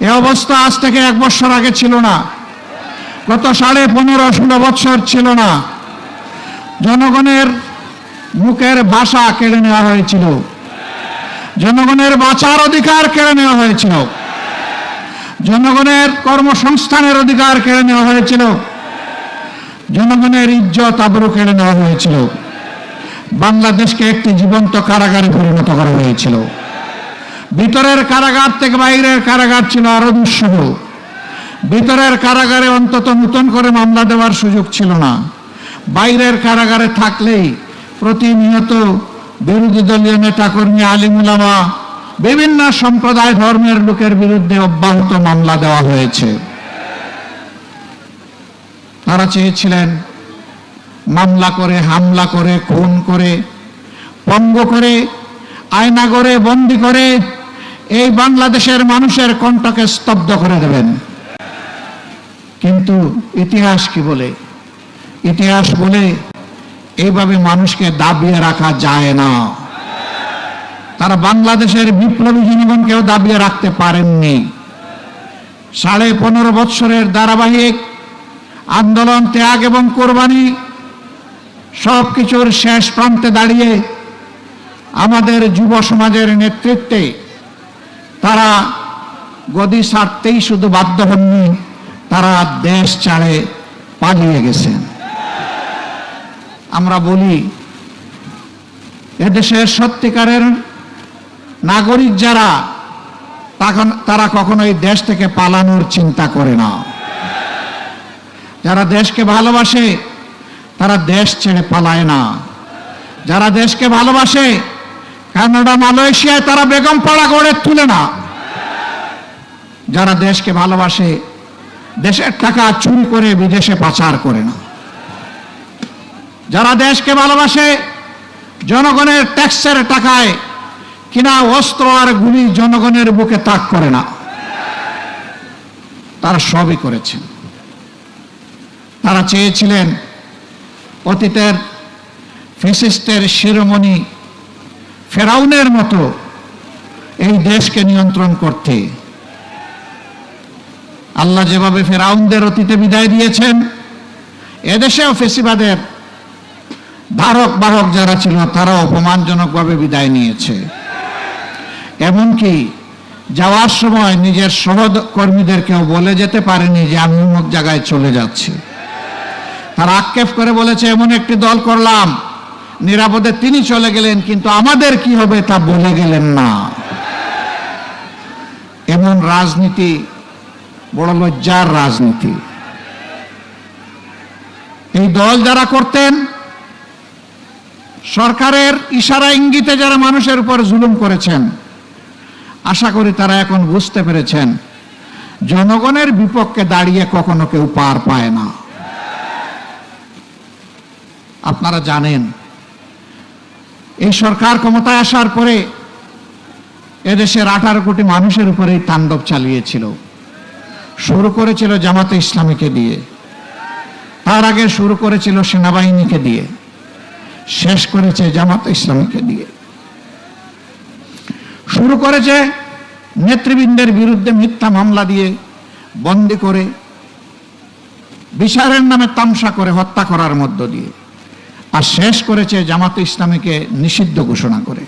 এ অবস্থা আজ থেকে এক বছর আগে ছিল না। গত সাড়ে পনেরো ষোলো বছর ছিল না। জনগণের মুখের ভাষা কেড়ে নেওয়া হয়েছিল। জনগণের বাঁচার অধিকার কেড়ে নেওয়া হয়েছিল। জনগণের কর্মসংস্থানের অধিকার কেড়ে নেওয়া হয়েছিল। জনগণের ইজ্জত আবরু কেড়ে নেওয়া হয়েছিল। বাংলাদেশকে একটি জীবন্ত কারাগারে পরিণত করা হয়েছিল। ভিতরের কারাগার থেকে বাইরের কারাগার ছিল আরও দুঃসহ। ভিতরের কারাগারে অন্তত নতুন করে মামলা দেওয়ার সুযোগ ছিল না। বাইরের কারাগারে থাকলেই প্রতিনিয়ত বিরোধী দলীয় নেতাকর্মী, আলিমুলামা, বিভিন্ন সম্প্রদায় ধর্মের লোকের বিরুদ্ধে অব্যাহত মামলা দেওয়া হয়েছে। তারা চেয়েছিলেন মামলা করে, হামলা করে, খুন করে, পঙ্গ করে, আয়না করে বন্দি করে এই বাংলাদেশের মানুষের কণ্ঠকে স্তব্ধ করে দেবেন। কিন্তু ইতিহাস কি বলে? ইতিহাস বলে এইভাবে মানুষকে দাবিয়ে রাখা যায় না। তারা বাংলাদেশের বিপ্লবী জনগণকেও দাবিয়ে রাখতে পারেননি। সাড়ে পনেরো বৎসরের ধারাবাহিক আন্দোলন, ত্যাগ এবং কোরবানি সব কিছুর শেষ প্রান্তে দাঁড়িয়ে আমাদের যুব সমাজের নেতৃত্বে তারা গদি ছাড়তেই শুধু বাধ্য হননি, তারা দেশ ছাড়ে পালিয়ে গেছেন আমরা বলি, এদেশের সত্যিকারের নাগরিক যারা তারা কখনো এই দেশ থেকে পালানোর চিন্তা করে না। যারা দেশকে ভালোবাসে, তারা দেশ ছেড়ে পালায় না। যারা দেশকে ভালোবাসে কানাডা, মালয়েশিয়ায় তারা বেগম পাড়া গড়ে তুলে না। যারা দেশকে ভালোবাসে, দেশের টাকা চুরি করে বিদেশে পাচার করে না। যারা দেশকে ভালোবাসে, জনগণের ট্যাক্সের টাকায় কিনা অস্ত্র আর গুলি জনগণের বুকে তাক করে না। তারা সবই করেছেন। তারা চেয়েছিলেন অতীতের ফেসিস্টের শিরোমণি ফেরাউনের মতো এই দেশকে নিয়ন্ত্রণ করতে। আল্লাহ যেভাবে ফেরাউনদের অতীতে বিদায় দিয়েছেন, এদেশেও ফেসিবাদের ধারক বাহক যারা ছিল তারা অপমানজনকভাবে বিদায় নিয়েছে। এমনকি যাওয়ার সময় নিজের সহকর্মীদেরকেও বলে যেতে পারেনি যে, আমি অমুক জায়গায় চলে যাচ্ছি। তারা আক্ষেপ করে বলেছে, এমন একটি দল করলাম নিরাপদে তিনি চলে গেলেন, কিন্তু আমাদের কি হবে তা বলে গেলেন না। এমন রাজনীতি, বড় লজ্জার রাজনীতি। এই দল যারা করতেন, সরকারের ইশারা ইঙ্গিতে যারা মানুষের উপর জুলুম করেছেন, আশা করি তারা এখন বুঝতে পেরেছেন, জনগণের বিপক্ষে দাঁড়িয়ে কখনো কেউ পার পায় না। আপনারা জানেন এই সরকার ক্ষমতায় আসার পরে এদেশের আঠারো কোটি মানুষের উপরে তাণ্ডব চালিয়েছিল। শুরু করেছিল জামাতে ইসলামীকে দিয়ে। তার আগে শুরু করেছিল সেনাবাহিনীকে দিয়ে। শেষ করেছে জামাতে ইসলামীকে দিয়ে। শুরু করেছে নেতৃবৃন্দের বিরুদ্ধে মিথ্যা মামলা দিয়ে বন্দি করে, বিচারের নামে তামসা করে হত্যা করার মধ্য দিয়ে। আর শেষ করেছে জামাতে ইসলামীকে নিষিদ্ধ ঘোষণা করে।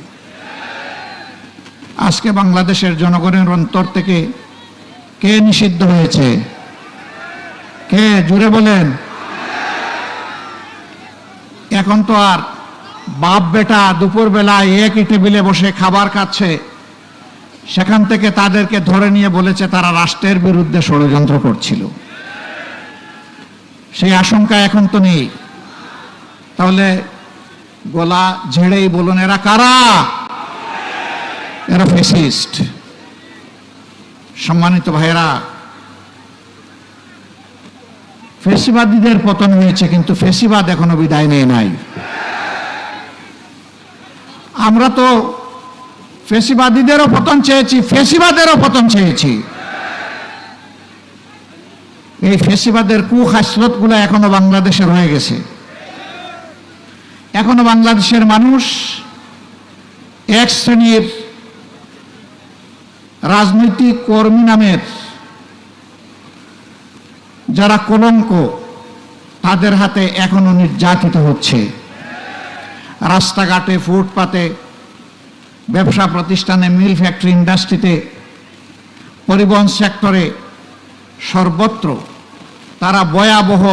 আজকে বাংলাদেশের জনগণের অন্তর থেকে কে নিষিদ্ধ হয়েছে? কে? জুড়ে বলেন। এখন তো আর বাপ বেটা দুপুরবেলা একই টেবিলে বসে খাবার খাচ্ছে। সেখান থেকে তাদেরকে ধরে নিয়ে বলেছে তারা রাষ্ট্রের বিরুদ্ধে ষড়যন্ত্র করছিল। সেই আশঙ্কা এখন তো নেই। তাহলে গলা ঝেড়েই বলুন, এরা কারা? এরা ফেসিস্ট সম্মানিত ভাইয়েরা, ফেসিবাদীদের পতন হয়েছে, কিন্তু ফেসিবাদ এখনও বিদায় নেয় নাই। আমরা তো ফেসিবাদীদেরও পতন চেয়েছি, ফেসিবাদেরও পতন চেয়েছি। এই ফেসিবাদের কুখাসলতগুলো এখনও বাংলাদেশে রয়ে গেছে। এখনও বাংলাদেশের মানুষ এক শ্রেণির রাজনৈতিক কর্মী নামের যারা কলঙ্ক, তাদের হাতে এখনও নির্যাতিত হচ্ছে। রাস্তাঘাটে, ফুটপাতে, ব্যবসা প্রতিষ্ঠানে, মিল ফ্যাক্টরি ইন্ডাস্ট্রিতে, পরিবহন সেক্টরে সর্বত্র তারা ভয়াবহ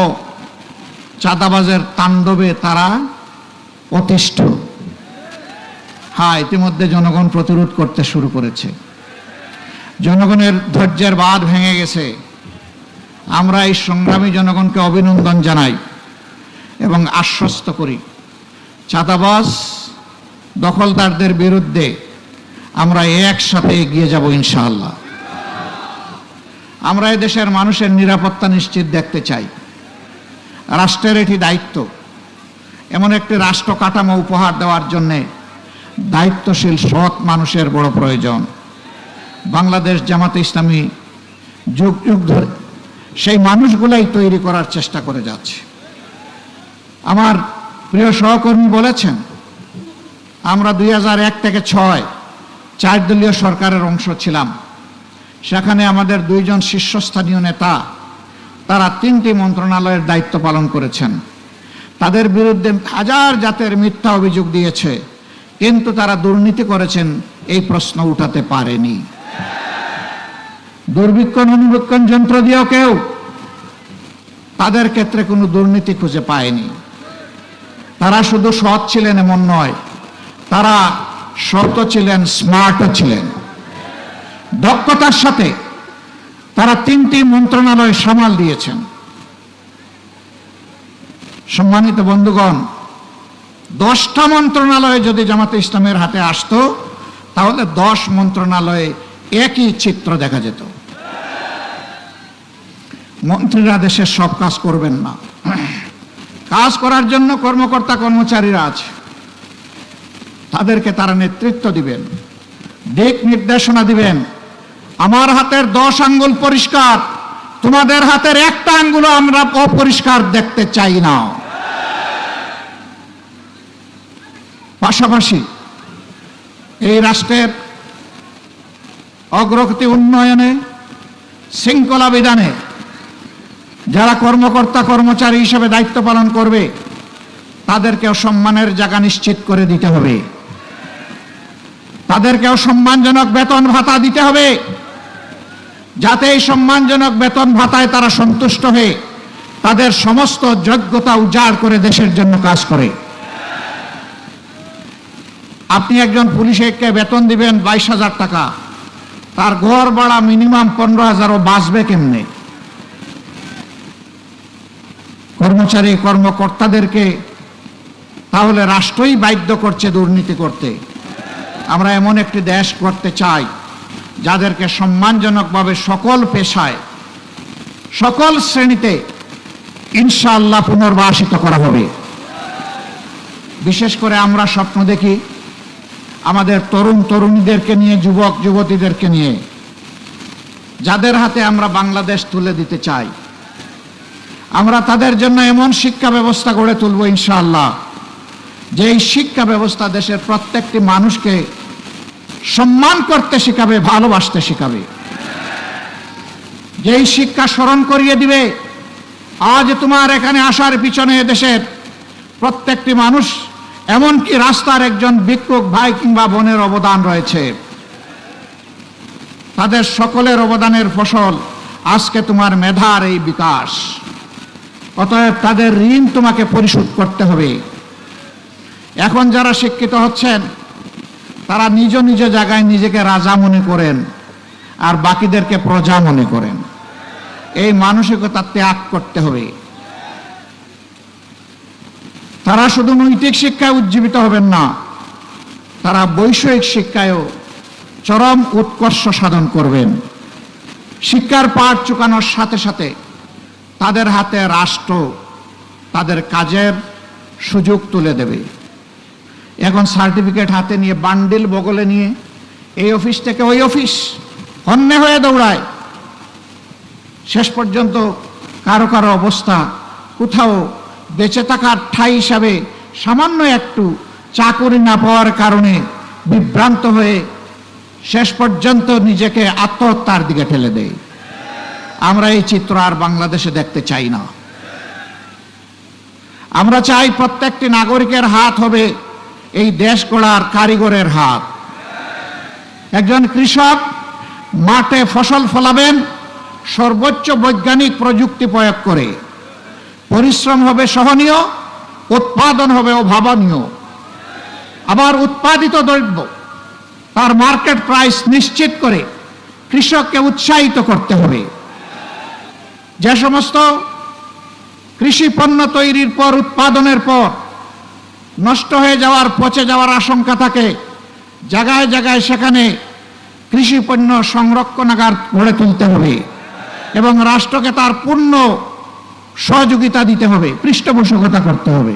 চাঁদাবাজের তাণ্ডবে তারা অতিষ্ঠ। হ্যাঁ ইতিমধ্যে জনগণ প্রতিরোধ করতে শুরু করেছে। জনগণের ধৈর্যের বাঁধ ভেঙে গেছে। আমরা এই সংগ্রামী জনগণকে অভিনন্দন জানাই এবং আশ্বস্ত করি। চাঁদাবাজ, দখলদারদের বিরুদ্ধে আমরা একসাথে এগিয়ে যাব ইনশাআল্লাহ। আমরা এই দেশের মানুষের নিরাপত্তা নিশ্চিত দেখতে চাই। রাষ্ট্রের এটি দায়িত্ব। এমন একটি রাষ্ট্র কাঠামো উপহার দেওয়ার জন্যে দায়িত্বশীল সৎ মানুষের বড় প্রয়োজন। বাংলাদেশ জামাতে ইসলামী যুগ যুগ ধরে সেই মানুষগুলাই তৈরি করার চেষ্টা করে যাচ্ছে। আমার প্রিয় সহকর্মী বলেছেন, আমরা দুই এক থেকে ছয় চার দলীয় সরকারের অংশ ছিলাম। সেখানে আমাদের দুইজন শীর্ষস্থানীয় নেতা, তারা তিনটি মন্ত্রণালয়ের দায়িত্ব পালন করেছেন। তাদের বিরুদ্ধে হাজার জাতের মিথ্যা অভিযোগ দিয়েছে, কিন্তু তারা দুর্নীতি করেছেন, এই প্রশ্ন উঠাতে পারেনি। দুর্বীক্ষণ অনুবীক্ষণ যন্ত্র দিয়েও কেউ তাদের ক্ষেত্রে কোনো দুর্নীতি খুঁজে পায়নি। তারা শুধু সৎ ছিলেন এমন নয়, তারা সৎ ছিলেন, স্মার্টও ছিলেন। দক্ষতার সাথে তারা তিনটি মন্ত্রণালয় সামাল দিয়েছেন। সম্মানিত বন্ধুগণ, দশটা মন্ত্রণালয়ে যদি জামাতে ইসলামের হাতে আসতো, তাহলে দশ মন্ত্রণালয়ে একই চিত্র দেখা যেত। মন্ত্রীরা দেশের সব কাজ করবেন না। কাজ করার জন্য কর্মকর্তা কর্মচারীরা আছে। তাদেরকে তারা নেতৃত্ব দিবেন, দিক নির্দেশনা দিবেন। আমার হাতের দশ আঙ্গুল পরিষ্কার। তোমাদের হাতের একটা আঙ্গুল আমরা অপরিষ্কার দেখতে চাই না। পাশাপাশি এই রাষ্ট্রের অগ্রগতি উন্নয়নে, শৃঙ্খলা বিধানে যারা কর্মকর্তা, কর্মচারী হিসেবে দায়িত্ব পালন করবে, তাদেরকেও সম্মানের জায়গা নিশ্চিত করে দিতে হবে। তাদেরকেও সম্মানজনক বেতন ভাতা দিতে হবে। যাতে এই সম্মানজনক বেতন ভাতায় তারা সন্তুষ্ট হয়ে তাদের সমস্ত যোগ্যতা উজাড় করে দেশের জন্য কাজ করে। আপনি একজন পুলিশকে বেতন দিবেন বাইশ হাজার টাকা। তার ঘর ভাড়া মিনিমাম পনেরো হাজারও বাঁচবে কেমনে? কর্মচারী, কর্মকর্তাদেরকে তাহলে রাষ্ট্রই বাধ্য করছে দুর্নীতি করতে। আমরা এমন একটি দেশ করতে চাই যাদেরকে সম্মানজনকভাবে সকল পেশায়, সকল শ্রেণীতে ইনশাআল্লাহ পুনর্বাসিত করা হবে। বিশেষ করে আমরা স্বপ্ন দেখি আমাদের তরুণ তরুণীদেরকে নিয়ে, যুবক যুবতীদেরকে নিয়ে, যাদের হাতে আমরা বাংলাদেশ তুলে দিতে চাই। আমরা তাদের জন্য এমন শিক্ষা ব্যবস্থা গড়ে তুলব ইনশাআল্লাহ যে এই শিক্ষা ব্যবস্থা দেশের প্রত্যেকটি মানুষকে সম্মান করতে শেখাবে, ভালোবাসতে শেখাবে। যেই শিক্ষা স্মরণ করিয়ে দিবে, আজ তোমার এখানে আসার পিছনে দেশের প্রত্যেকটি মানুষ, এমনকি রাস্তার একজন ভিক্ষুক ভাই কিংবা বোনের অবদান রয়েছে। তাদের সকলের অবদানের ফসল আজকে তোমার মেধার এই বিকাশ। অতএব তাদের ঋণ তোমাকে পরিশোধ করতে হবে। এখন যারা শিক্ষিত হচ্ছেন তারা নিজ নিজ জায়গায় নিজেকে রাজা মনে করেন আর বাকিদেরকে প্রজা মনে করেন। এই মানসিকতা ত্যাগ করতে হবে। তারা শুধু নৈতিক শিক্ষায় উজ্জীবিত হবেন না, তারা বৈষয়িক শিক্ষায়ও চরম উৎকর্ষ সাধন করবেন। শিক্ষার পাঠ চুকানোর সাথে সাথে তাদের হাতে রাষ্ট্র তাদের কাজের সুযোগ তুলে দেবে। এখন সার্টিফিকেট হাতে নিয়ে, বান্ডিল বগলে নিয়ে, এই অফিস থেকে ওই অফিস হন্যে হয়ে দৌড়ায়। শেষ পর্যন্ত কারও কারও অবস্থা কোথাও বেঁচে থাকার ঠাই হিসাবে সামান্য একটু চাকরি না পাওয়ার কারণে বিভ্রান্ত হয়ে শেষ পর্যন্ত নিজেকে আত্মহত্যার দিকে ঠেলে দেয়। আমরা এই চিত্র আর বাংলাদেশে দেখতে চাই না। আমরা চাই প্রত্যেকটি নাগরিকের হাত হবে এই দেশ গড়ার কারিগরের হাত। একজন কৃষক মাঠে ফসল ফলাবেন, সর্বোচ্চ বৈজ্ঞানিক প্রযুক্তি প্রয়োগ করে। পরিশ্রম হবে সহনীয়, উৎপাদন হবে অভাবনীয়। আবার উৎপাদিত দ্রব্য তার মার্কেট প্রাইস নিশ্চিত করে কৃষককে উৎসাহিত করতে হবে। যে সমস্ত কৃষি পণ্য তৈরির পর, উৎপাদনের পর নষ্ট হয়ে যাওয়ার, পচে যাওয়ার আশঙ্কা থাকে। জায়গায় জায়গায় সেখানে কৃষি পণ্য সংরক্ষণাগার গড়ে তুলতে হবে এবং রাষ্ট্রকে তার পূর্ণ সহযোগিতা দিতে হবে, পৃষ্ঠপোষকতা করতে হবে।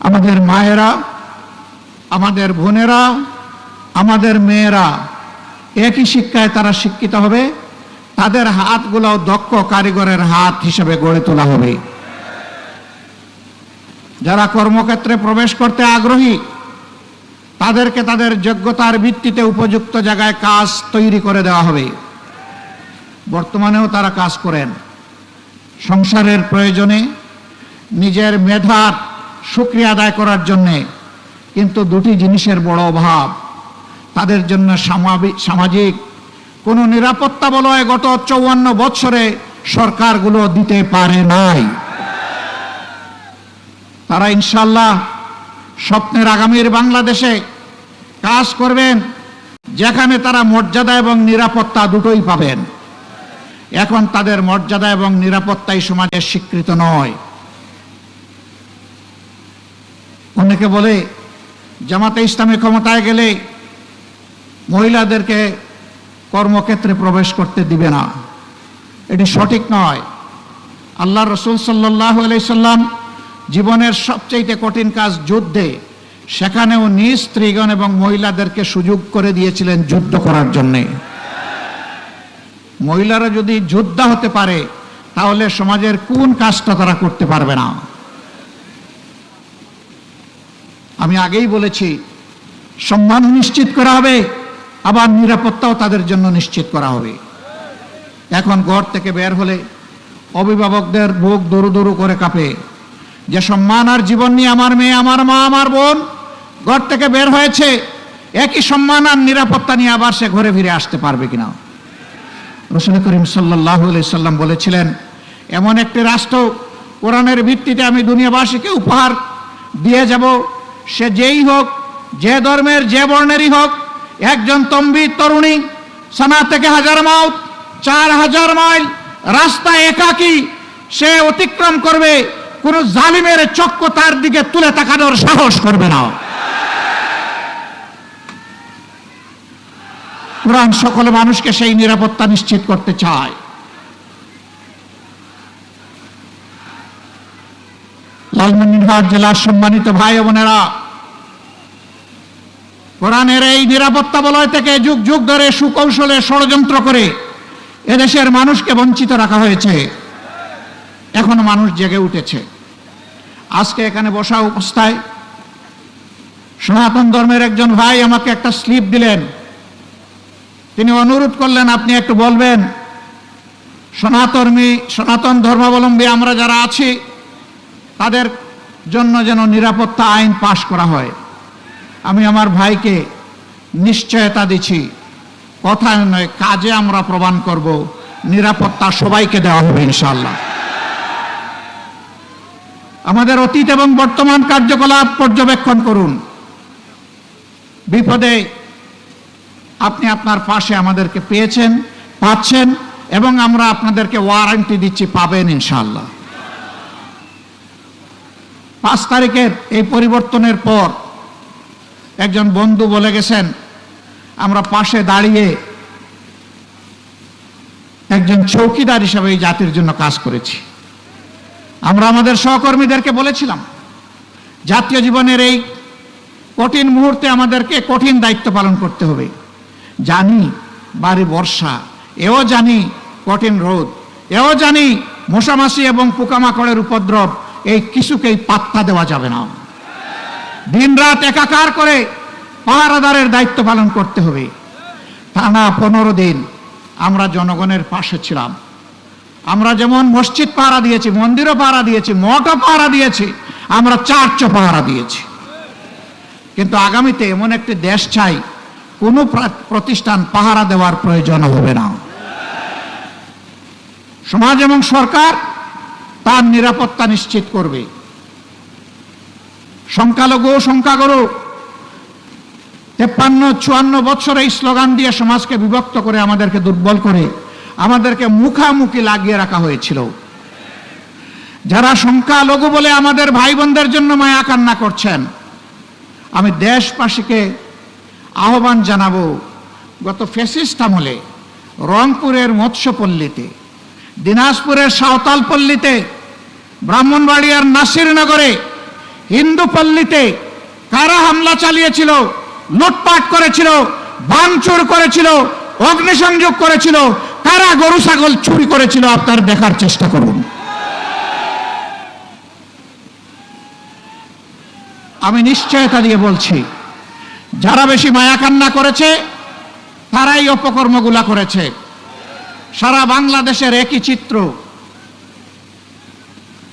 আমাদের মায়েরা, আমাদের বোনেরা, আমাদের মেয়েরা একই শিক্ষায় তারা শিক্ষিত হবে, তাদের হাতগুলো দক্ষ কারিগরের হাত হিসেবে গড়ে তোলা হবে। যারা কর্মক্ষেত্রে প্রবেশ করতে আগ্রহী, তাদেরকে তাদের যোগ্যতার ভিত্তিতে উপযুক্ত জায়গায় কাজ তৈরি করে দেওয়া হবে। বর্তমানেও তারা কাজ করেন। সংসারের প্রয়োজনে, নিজের মেধার সুক্রিয়া আদায় করার জন্যে, কিন্তু দুটি জিনিসের বড় অভাব। তাদের জন্য সামাজিক কোনো নিরাপত্তা বলয় গত চৌয়ান্ন বৎসরে সরকারগুলো দিতে পারে নাই। তারা ইনশাল্লাহ স্বপ্নের আগামীর বাংলাদেশে কাজ করবেন, যেখানে তারা মর্যাদা এবং নিরাপত্তা দুটোই পাবেন। এখন তাদের মর্যাদা এবং নিরাপত্তাই সমাজে স্বীকৃত নয়। অনেকে বলে, জামাতে ইসলামী ক্ষমতায় গেলে মহিলাদেরকে কর্মক্ষেত্রে প্রবেশ করতে দিবে না। এটি সঠিক নয়। আল্লাহ রসুল সাল্লাহ সাল্লাম জীবনের সবচেয়ে কঠিন কাজ যুদ্ধে। সেখানেও নিজ স্ত্রীগণ এবং মহিলাদেরকে সুযোগ করে দিয়েছিলেন যুদ্ধ করার জন্যে। মহিলারা যদি যোদ্ধা হতে পারে, তাহলে সমাজের কোন কাজটা তারা করতে পারবে না? আমি আগেই বলেছি, সম্মান নিশ্চিত করা হবে, আবার নিরাপত্তাও তাদের জন্য নিশ্চিত করা হবে। এখন ঘর থেকে বের হলে অভিভাবকদের বুক দরু দরু করে কাঁপে। যে সম্মান আর জীবন নিয়ে আমার মেয়ে, আমার মা, আমার বোন ঘর থেকে বের হয়েছে, একই সম্মান আর নিরাপত্তা নিয়ে আবার সে ঘরে ফিরে আসতে পারবে কিনা? রসুল করিম সাল্লাহ সাল্লাম বলেছিলেন, এমন একটি রাষ্ট্র কোরআনের ভিত্তিতে আমি দুনিয়াবাসীকে উপহার দিয়ে যাব, সে যেই হোক, যে ধর্মের, যে বর্ণেরই হোক, একজন তম্বি, তরুণী, সানা থেকে হাজার মাউত, চার হাজার মাইল, রাস্তা একাকী, সে অতিক্রম করবে কোন জালিমের চক্র তার দিকে তুলে তাকানোর সাহস করবে না। কোরআন সকল মানুষকে সেই নিরাপত্তা নিশ্চিত করতে চায়। লালমনিরহাট জেলার সম্মানিত ভাই বোনেরা, কোরআনের এই নিরাপত্তা বলয় থেকে যুগ যুগ ধরে সুকৌশলে ষড়যন্ত্র করে এদেশের মানুষকে বঞ্চিত রাখা হয়েছে। এখন মানুষ জেগে উঠেছে। আজকে এখানে বসা অবস্থায় সনাতন ধর্মের একজন ভাই আমাকে একটা স্লিপ দিলেন। তিনি অনুরোধ করলেন, আপনি একটু বলবেন সনাতনী সনাতন ধর্মাবলম্বী আমরা যারা আছি, তাদের জন্য যেন নিরাপত্তা আইন পাশ করা হয়। আমি আমার ভাইকে নিশ্চয়তা দিচ্ছি। কথায় নয়, কাজে আমরা প্রমাণ করব। নিরাপত্তা সবাইকে দেওয়া হবে ইনশাল্লাহ আমাদের অতীত এবং বর্তমান কার্যকলাপ পর্যবেক্ষণ করুন। বিপদে আপনি আপনার পাশে আমাদেরকে পেয়েছেন, পাচ্ছেন এবং আমরা আপনাদেরকে ওয়ারেন্টি দিচ্ছি, পাবেন ইনশাল্লাহ পাঁচ তারিখের এই পরিবর্তনের পর একজন বন্ধু বলে গেছেন, আমরা পাশে দাঁড়িয়ে একজন চৌকিদার হিসাবে এই জাতির জন্য কাজ করেছি। আমরা আমাদের সহকর্মীদেরকে বলেছিলাম, জাতীয় জীবনের এই কঠিন মুহূর্তে আমাদেরকে কঠিন দায়িত্ব পালন করতে হবে। জানি বাড়ি বর্ষা, এও জানি কঠিন রোদ, এও জানি মশামাছি এবং পোকামাকড়ের উপদ্রব, এই কিছুকেই পাত্তা দেওয়া যাবে না। দিন রাত একাকার করে পাহারাদারের দায়িত্ব পালন করতে হবে। টানা পনেরো দিন আমরা জনগণের পাশে ছিলাম। আমরা যেমন মসজিদ পাহারা দিয়েছি, মন্দিরও পাহারা দিয়েছি, মঠও পাহারা দিয়েছি, আমরা চার্চও পাহারা দিয়েছি। কিন্তু আগামীতে এমন একটি দেশ চাই, কোনো প্রতিষ্ঠান পাহারা দেওয়ার প্রয়োজন হবে না। সমাজ এবং সরকার তার নিরাপত্তা নিশ্চিত করবে। সংখ্যালঘু, সংখ্যাগুরু, তেপ্পান্ন, চুয়ান্ন বছর এই স্লোগান দিয়ে সমাজকে বিভক্ত করে আমাদেরকে দুর্বল করে আমাদেরকে মুখামুখি লাগিয়ে রাখা হয়েছিল। যারা সংখ্যালঘু বলে আমাদের ভাই বোনদের জন্য মায়া কান্না করছেন, আমি দেশবাসীকে আহ্বান জানাব, গত ফেসিস্ট আমলে রংপুরের মৎস্যপল্লীতে, দিনাজপুরের সাঁওতাল পল্লীতে ব্রাহ্মণবাড়িয়ার নাসিরনগরে হিন্দু পল্লীতে কারা হামলা চালিয়েছিল, লুটপাট করেছিল, ভাঙচুর করেছিল, অগ্নিসংযোগ করেছিল কারা গরু, ছাগল চুরি করেছিল, আপনার দেখার চেষ্টা করুন। আমি নিশ্চয়তা দিয়ে বলছি, যারা বেশি মায়া কান্না করেছে, তারাই অপকর্মগুলা করেছে। সারা বাংলাদেশের একই চিত্র।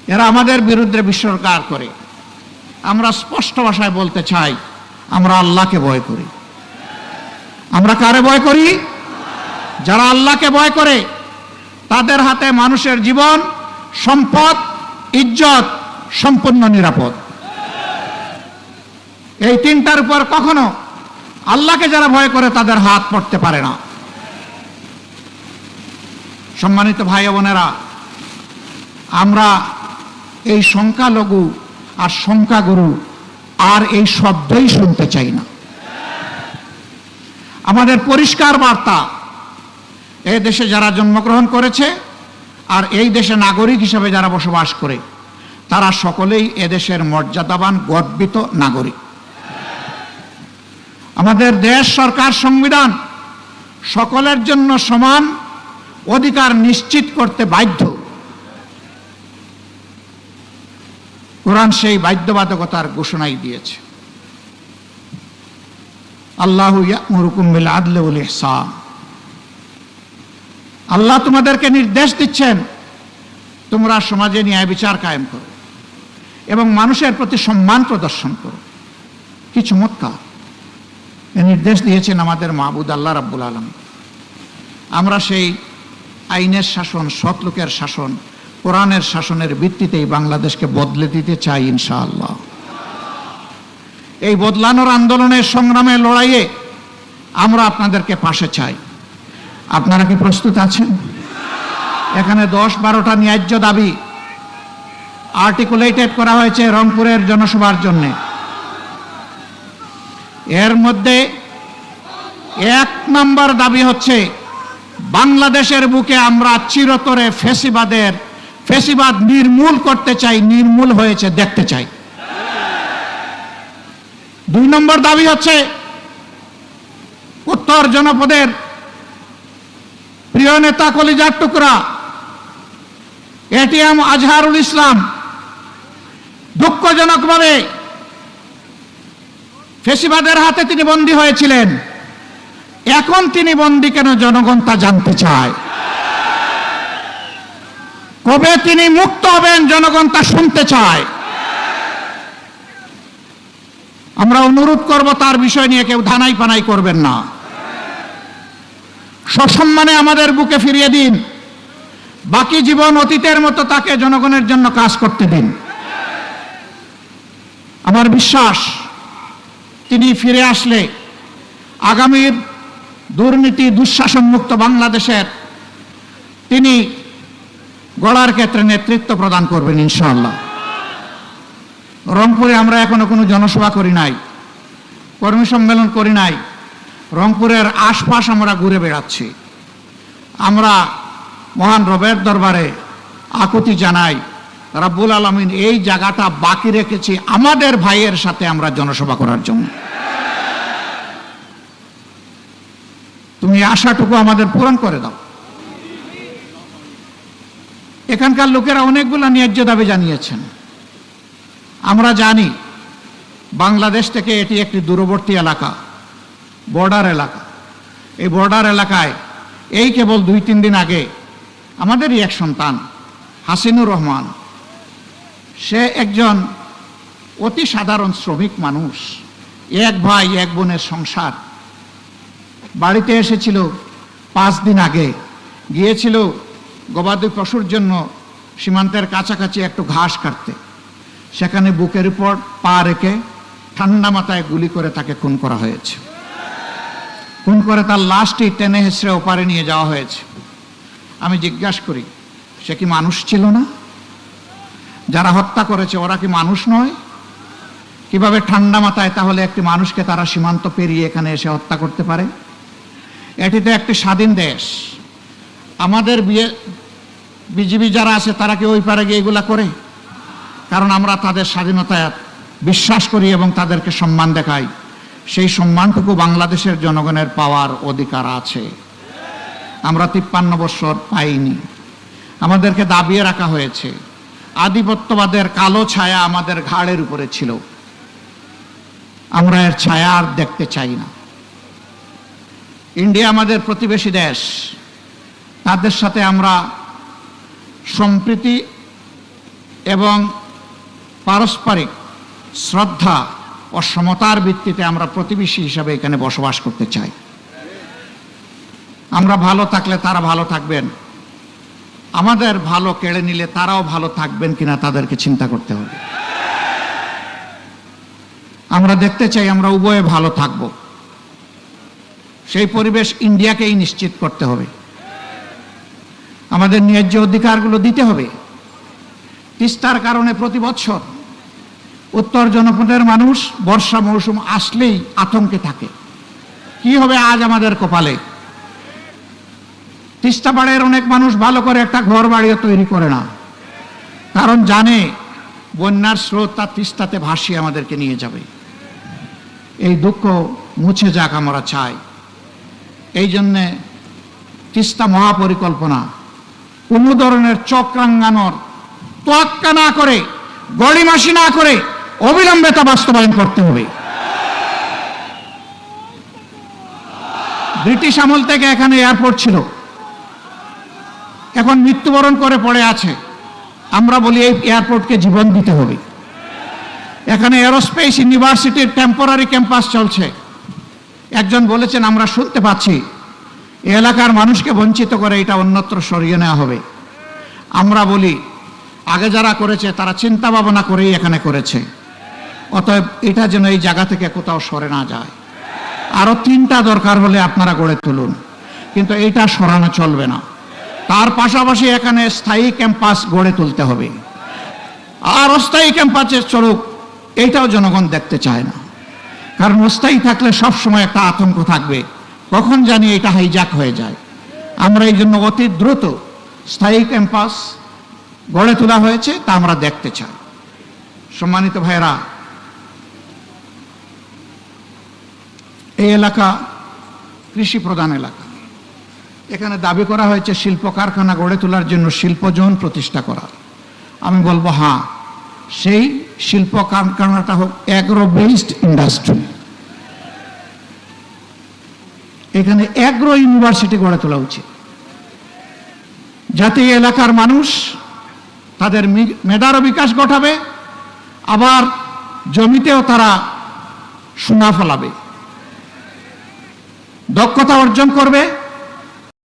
এরা আমাদের বিরুদ্ধে বিসর্গার করে। আমরা স্পষ্ট ভাষায় বলতে চাই, আমরা আল্লাহকে ভয় করি। আমরা কারে ভয় করি? যারা আল্লাহকে ভয় করে, তাদের হাতে মানুষের জীবন, সম্পদ, ইজ্জত সম্পূর্ণ নিরাপদ। এই তিনটার উপর কখনো আল্লাহকে যারা ভয় করে, তাদের হাত পড়তে পারে না। সম্মানিত ভাই বোনেরা, আমরা এই সংখ্যালঘু আর সংখ্যাগুরু আর এই শব্দই শুনতে চাই না। আমাদের পরিষ্কার বার্তা এই দেশে যারা জন্মগ্রহণ করেছে আর এই দেশে নাগরিক হিসেবে যারা বসবাস করে, তারা সকলেই এদেশের মর্যাদাবান, গর্বিত নাগরিক। আমাদের দেশ সরকার, সংবিধান সকলের জন্য সমান অধিকার নিশ্চিত করতে বাধ্য। কোরআন সেই বাধ্যবাধকতার ঘোষণাই দিয়েছে। আল্লাহ ইয়ামুরুকুম আদলি ওয়াল ইহসান। আল্লাহ তোমাদেরকে নির্দেশ দিচ্ছেন, তোমরা সমাজে ন্যায় বিচার কায়েম করো এবং মানুষের প্রতি সম্মান প্রদর্শন করো। কি চমৎকার নির্দেশ দিয়েছেন আমাদের মাহবুদ আল্লাহ রাব্বুল আলম আমরা সেই আইনের শাসন সৎলোকের শাসন, কোরআনের শাসনের ভিত্তিতেই বাংলাদেশকে বদলে দিতে চাই ইনশাআল্লাহ। এই বদলানোর আন্দোলনের সংগ্রামে লড়াইয়ে আমরা আপনাদেরকে পাশে চাই। আপনারা কি প্রস্তুত আছেন? এখানে দশ বারোটা ন্যায্য দাবি আর্টিকুলেটেড করা হয়েছে রংপুরের জনসভার জন্যে। এর মধ্যে এক নম্বর দাবি হচ্ছে, বাংলাদেশের বুকে আমরা চিরতরে ফেসিবাদের, ফেসিবাদ নির্মূল করতে চাই, নির্মূল হয়েছে, দেখতে চাই। দুই নম্বর দাবি হচ্ছে, উত্তর জনপদের প্রিয় নেতা কলিজার টুকরা এটিএম আজহারুল ইসলাম দুঃখজনকভাবে ফেসিবাদের হাতে তিনি বন্দী হয়েছিলেন। এখন তিনি বন্দী কেন জনগণ তা জানতে চায়? কবে তিনি মুক্ত হবেন জনগণ তা শুনতে চায়? আমরা অনুরোধ করব তার বিষয় নিয়ে কেউ ধানাই পানাই করবেন না। সসম্মানে আমাদের বুকে ফিরিয়ে দিন। বাকি জীবন অতীতের মতো তাকে জনগণের জন্য কাজ করতে দিন। আমার বিশ্বাস, তিনি ফিরে আসলে আগামীর দুর্নীতি দুঃশাসন মুক্ত বাংলাদেশের তিনি গড়ার ক্ষেত্রে নেতৃত্ব প্রদান করবেন ইনশাআল্লাহ। রংপুরে আমরা এখনও কোনো জনসভা করি নাই, কর্মী সম্মেলন করি নাই রংপুরের আশপাশ আমরা ঘুরে বেড়াচ্ছি। আমরা মহান রবের দরবারে আকুতি জানাই, রাব্বুল আলমিন এই জায়গাটা বাকি রেখেছি আমাদের ভাইয়ের সাথে আমরা জনসভা করার জন্য। তুমি আশাটুকু আমাদের পূরণ করে দাও। এখানকার লোকেরা অনেকগুলো ন্যায্য দাবি জানিয়েছেন। আমরা জানি, বাংলাদেশ থেকে এটি একটি দূরবর্তী এলাকা। বর্ডার এলাকা। এই বর্ডার এলাকায় এই কেবল দুই, তিন দিন আগে আমাদেরই এক সন্তান, হাসিনুর রহমান, সে একজন অতি সাধারণ শ্রমিক মানুষ, এক ভাই, এক বোনের সংসার। বাড়িতে এসেছিল পাঁচ দিন আগে, গিয়েছিল গবাদি পশুর জন্য সীমান্তের কাছাকাছি একটু ঘাস কাটতে। সেখানে বুকের উপর পা রেখে ঠান্ডা মাথায় গুলি করে তাকে খুন করা হয়েছে। খুন করে তার লাশটি টেনে হেসড়ে ওপারে নিয়ে যাওয়া হয়েছে। আমি জিজ্ঞাসা করি, সে কি মানুষ ছিল না? যারা হত্যা করেছে, ওরা কি মানুষ নয়? কীভাবে ঠান্ডা মাথায় তাহলে একটি মানুষকে তারা সীমান্ত পেরিয়ে এখানে এসে হত্যা করতে পারে? এটি তো একটি স্বাধীন দেশ। আমাদের বিয়ে, বিজিবি যারা আছে, তারা কি ওই পারে গিয়ে এগুলা করে? কারণ আমরা তাদের স্বাধীনতায় বিশ্বাস করি এবং তাদেরকে সম্মান দেখাই। সেই সম্মানটুকু বাংলাদেশের জনগণের পাওয়ার অধিকার আছে। আমরা তিপ্পান্ন বছর পাইনি। আমাদেরকে দাবিয়ে রাখা হয়েছে। আধিপত্যবাদের কালো ছায়া আমাদের ঘাড়ের উপরে ছিল। আমরা এর ছায়া আর দেখতে চাই না। ইন্ডিয়া আমাদের প্রতিবেশী দেশ। তাদের সাথে আমরা সম্প্রীতি এবং পারস্পরিক শ্রদ্ধা ও সমতার ভিত্তিতে আমরা প্রতিবেশী হিসাবে এখানে বসবাস করতে চাই। আমরা ভালো থাকলে তারা ভালো থাকবেন। আমাদের ভালো কেড়ে নিলে তারাও ভালো থাকবেন কিনা তাদেরকে চিন্তা করতে হবে। আমরা দেখতে চাই আমরা উভয়ে ভালো থাকব। সেই পরিবেশ ইন্ডিয়াকেই নিশ্চিত করতে হবে। আমাদের ন্যায্য অধিকারগুলো দিতে হবে। তিস্তার কারণে প্রতি বছর উত্তর জনপদের মানুষ বর্ষা মৌসুম আসলেই আতঙ্কে থাকে। কি হবে আজ আমাদের কপালে? তিস্তা পাড়ের অনেক মানুষ ভালো করে একটা ঘর বাড়িও তৈরি করে না। কারণ জানে বন্যার স্রোত তার তিস্তাতে ভাসিয়ে আমাদেরকে নিয়ে যাবে। এই দুঃখ মুছে যাক আমরা চাই। এই জন্যে তিস্তা মহাপরিকল্পনা, কোনো ধরনের চক্রাঙ্গানোর তোয়াক্কা না করে, গড়িমাসি না করে অবিলম্বে তা বাস্তবায়ন করতে হবে। ব্রিটিশ আমল থেকে এখানে এয়ারপোর্ট ছিল। এখন মৃত্যুবরণ করে পড়ে আছে। আমরা বলি এই এয়ারপোর্টকে জীবন দিতে হবে। এখানে এরোস্পেস ইউনিভার্সিটির টেম্পোরারি ক্যাম্পাস চলছে। একজন বলেছেন, আমরা শুনতে পাচ্ছি এলাকার মানুষকে বঞ্চিত করে এটা অন্যত্র সরিয়ে নেওয়া হবে। আমরা বলি, আগে যারা করেছে, তারা চিন্তা ভাবনা করেই এখানে করেছে। অতএব এটা যেন এই জায়গা থেকে কোথাও সরে না যায়। আরও তিনটা দরকার হলে আপনারা গড়ে তুলুন। কিন্তু এটা সরানো চলবে না। তার পাশাপাশি এখানে স্থায়ী ক্যাম্পাস গড়ে তুলতে হবে। আর অস্থায়ী ক্যাম্পাসের চলুক, এইটাও জনগণ দেখতে চায় না। কারণ অস্থায়ী থাকলে সব সময় একটা আতঙ্ক থাকবে। কখন জানি এটা হাইজাক হয়ে যায়। আমরা এই জন্য অতি দ্রুত স্থায়ী ক্যাম্পাস গড়ে তোলা হয়েছে তা আমরা দেখতে চাই। সম্মানিত ভাইরা এই এলাকা কৃষি প্রধান এলাকা। এখানে দাবি করা হয়েছে শিল্প কারখানা গড়ে তোলার জন্য শিল্পজন প্রতিষ্ঠা করা। আমি বলব হ্যাঁ সেই শিল্প কারখানাটা হোক অ্যাগ্রো বেসড ইন্ডাস্ট্রি এখানে অ্যাগ্রো ইউনিভার্সিটি গড়ে তোলা উচিত। যাতে এলাকার মানুষ তাদের মেধারও বিকাশ ঘটাবে, আবার জমিতেও তারা সোনা ফলাবে দক্ষতা অর্জন করবে।